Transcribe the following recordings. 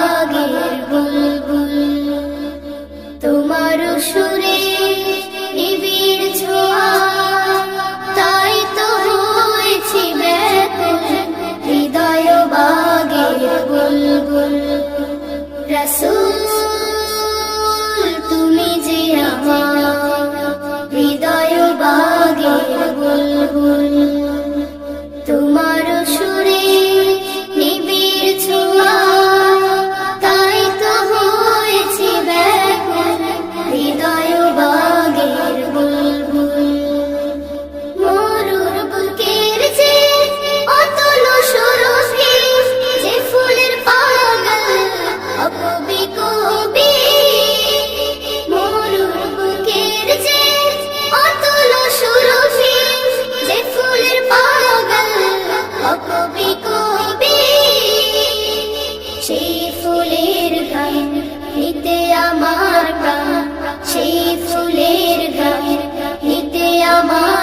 লাগে। সেই ফুলের গান নিতে আমার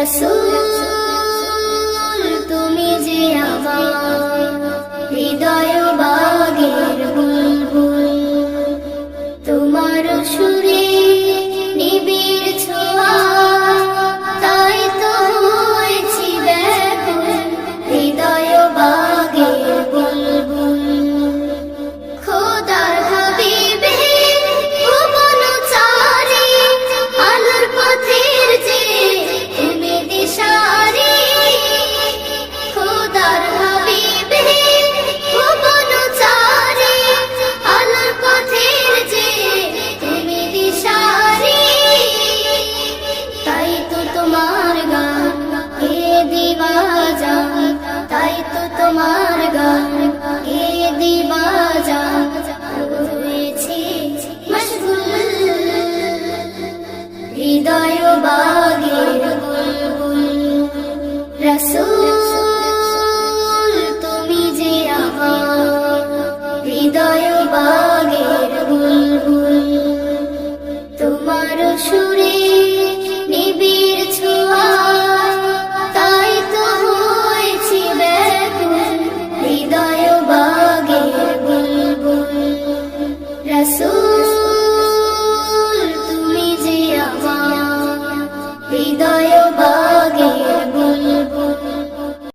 রসুল তুমি যে আমার হৃদয় তোমার গান, কে দিবা যান তাই তো তোমার গান, কে দিবা যান রয়েছে হৃদয় বা